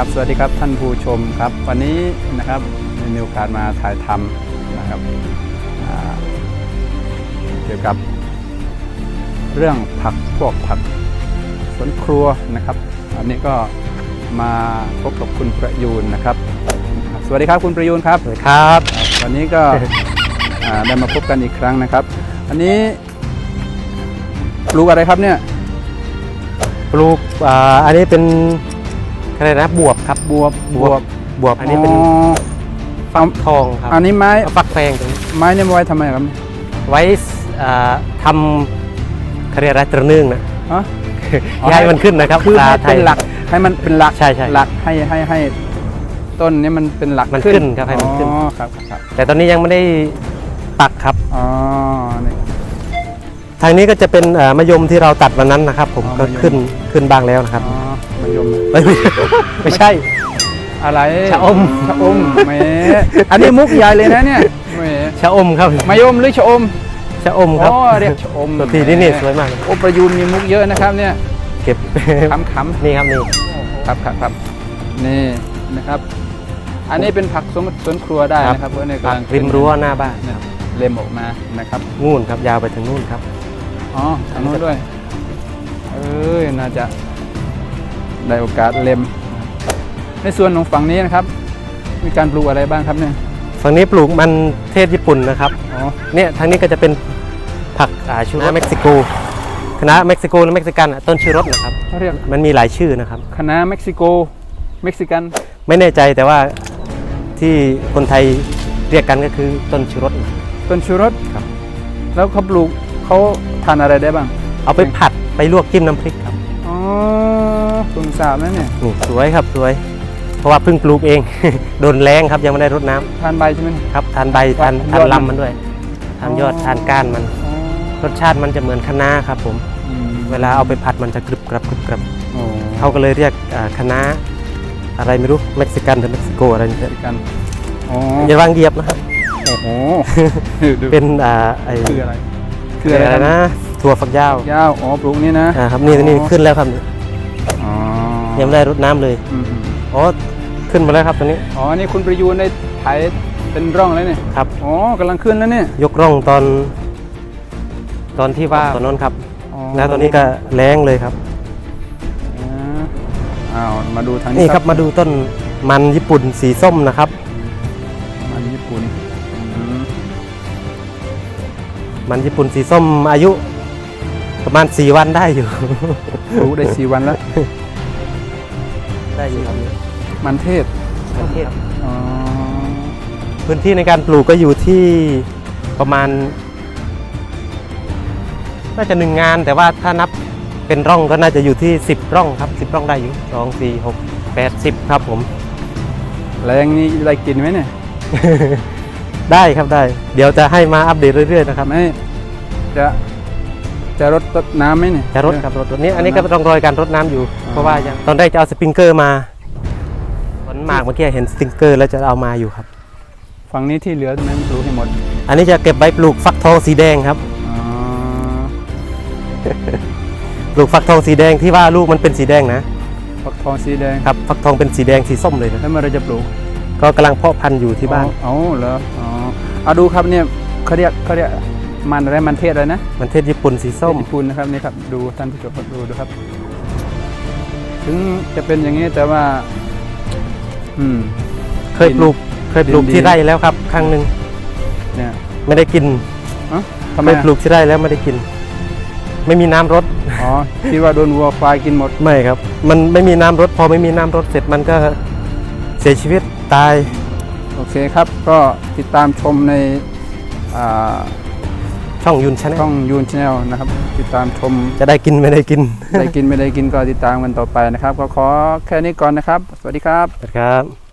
ครับสวัสดีครับท่านผู้ชมครับ วันนี้นะครับมีโอกาสมาถ่ายทำนะครับอ่าเกี่ยวกับเรื่องผักพวกผักสวนครัวนะครับ อันนี้ก็มาพบกับคุณประยูนนะครับ สวัสดีครับคุณประยูนครับสวัสดีครับวันนี้ก็อ่าได้มาพบกันอีกครั้งนะครับ อันนี้ปลูกอะไรครับเนี่ยปลูกอ่าอันนี้เป็น อะไรนะบวบครับบวบบวบวบอันนี้เป็นฟักทองครับอันนี้ไม้เอาฟักแฟงตรงนี้ไม้เนี่ยมาไว้ทำไมครับ ไว้อ่าทำเขาเรียกอะไรตระนึ่งนะฮะย้ายมันขึ้นนะครับคือปลาให้ไทเป็ยนหลักให้มันเป็นหลักใช่ใช่หลักให้ให้ให้ต้นนี้มันเป็นหลักมันขึ้นครับให้มันขึ้นอ๋อครับครับครับแต่ตอนนี้ยังไม่ได้ปักครับอ๋อนี่ทางนี้ก็จะเป็นอ่ามะยมที่เราตัดวันนั้นนะครับ ผมอ๋อก็มะยมขึ้นขึ้นบ้างแล้วนะครับอ๋อ มะยมเอ้ยไม่ไม่ใช่ อะไรชะอม ชะอมแหมอันนี้มุกใหญ่เลยนะเนี่ยแหมชะอมครับมะยมหรือชะอมชะอมครับอ๋อเรียกชะอมตัวทีนี่นี่สวยมากเลยโอประยูนมีมุกเยอะนะครับเนี่ย เก็บขำขำนี่ครับนี่ๆครับครับครับนี่นะครับ อันนี้เป็นผักสวนสวนครัวได้นะครับเพราะในกำปัลักงริมรั้วหน้าบ้านเนี่ยเล็มออกมานะครับนู่นครับยาวไปถึงนู่นครับอ๋อทางโน้นด้วย เอ้ยน่าจะ ได้โอกาสเล็ม ในส่วนของฝั่งนี้นะครับ มีการปลูกอะไรบ้างครับเนี่ยฝั่งนี้ปลูกมันเทศญี่ปุ่นนะครับอ๋อเนี่ยทางนี้ก็จะเป็นผักอ่าชูรสเม็กซิโกคณะเม็กซิโกและเม็กซิกันอะต้นชูรสนะครับ เขาเรียกมันมีหลายชื่อนะครับ คณะเม็กซิโกเม็กซิกันไม่แน่ใจแต่ว่าที่คนไทยเรียกกันก็คือต้นชูรสนะ ต้นชูรสครับ แล้วเขาปลูกเขาทานอะไรได้บ้างเอาไปผัดไปลวกจิ้มน้ำพริกครับ อ๋อ เพิ่งทราบนะเนี่ยนี่สวยครับสวย เพราะว่าเพิ่งปลูกเอง โดนแรงครับยังไม่ได้รดน้ำทานใบใช่ไหมเนี่ย ครับทานใบทานยทาอนดมันลำมันด้วยทานยอดอ๋อ ทานก้านมัน อ๋อรสชาติมันจะเหมือนคะน้าครับผม อืมเวลาเอาไปผัดมันจะกรึบกรับกรึบกรับโอ้เขาก็เลยเรียกอ่าคะน้าอะไรไม่รู้เม็กซิกันหรือเม็กซิโกอะไรนี่เม็กซิกันอ๋ออย่าวางเหยียบนะครับโอ้โหดูเป็นอ่าไอคืออะไร คืออะไรนะ ถั่วฝักยาว ยาวอ๋อปลูกนี่นะ อ่าครับนี่นี่อ๋อขึ้นแล้วครับอ๋อ ยังไม่ได้รดน้ำเลยอืมอ๋อขึ้นมาแล้วครับตอนนี้อ๋อนี่คุณประยูนได้ไถเป็นร่องแล้วเนี่ยครับ อ๋อกำลังขึ้นแล้วเนี่ยยกร่องตอน ตอนที่ว่าตอนนั้นครับอ๋อแล้วตอนนี้ก็แรงเลยครับ อ่าอ้าวมาดูทางนี้นี่ครับมาดูต้นมันญี่ปุ่นสีส้มนะครับ มันญี่ปุ่นอืมมันญี่ปุ่นสีส้มอายุ ประมาณ 4 วันได้อยู่ปลูกได้สี่วันแล้ว ได้อยู่ครับมันเทศประเทศอ๋อพื้นที่ในการปลูกก็อยู่ที่ประมาณ น่าจะหนึ่งงาน แต่ว่าถ้านับเป็นร่องก็น่าจะอยู่ที่ 10 ร่องครับ 10 ร่องได้อยู่สองสี่หกแปดสิบครับผม แรงนี่ได้กินไหมเนี่ย ได้ครับได้ เดี๋ยวจะให้มาอัปเดตเรื่อยๆนะครับไม่จะ จะรดต้นน้ำไหมเนี่ย จะรดครับรดตัวนี้อันนี้ก็ต้องรอยการรดน้ำอยู่อ๋อเพราะว่ายังตอนแรกจะเอาสปริงเกอร์มาผลหมากเมื่อกี้เห็นสปริงเกอร์แล้วจะเอามาอยู่ครับ ฝั่งนี้ที่เหลือไม่ปลูกให้หมด อันนี้จะเก็บไว้ปลูกฟักทองสีแดงครับอ๋อปลูกฟักทองสีแดงที่ว่าลูกมันเป็นสีแดงนะ ฟักทองสีแดง ครับฟักทองเป็นสีแดงสีส้มเลยนะแล้วเมื่อไรจะปลูก ก็กำลังเพาะพันธุ์อยู่ที่บ้านอ๋อเหรออ๋อเอาดูครับเนี่ยเขาเรียกเขาเรียก มันอะไรมันเทศอะไรนะมันเทศญี่ปุ่นสีส้ม ญี่ปุ่นนะครับนี่ครับดูท่านผู้ชมครับดูดูครับ ถึงจะเป็นอย่างนี้แต่ว่า อืม เคยปลูกเคยปลูกดินดีที่ไร่แล้วครับ ครั้งหนึ่งเนี่ยไม่ได้กินเอ้าทำเคไมยอะปลูกที่ไร่แล้วไม่ได้กิน ไม่มีน้ำรดอ๋อคิดว่าโดนวัวควายกินหมดไม่ครับ มันไม่มีน้ำรดพอไม่มีน้ำรดเสร็จมันก็เสียชีวิตตาย โอเคครับ ก็ติดตามชมในอ่า ช่องยุนชาแนลช่องยูนชาแนลนะครับ ติดตามชมจะได้กินไม่ได้กิน ได้กินไม่ได้กินก็ติดตามกันต่อไปนะครับ ก็ขอแค่นี้ก่อนนะครับ สวัสดีครับครับ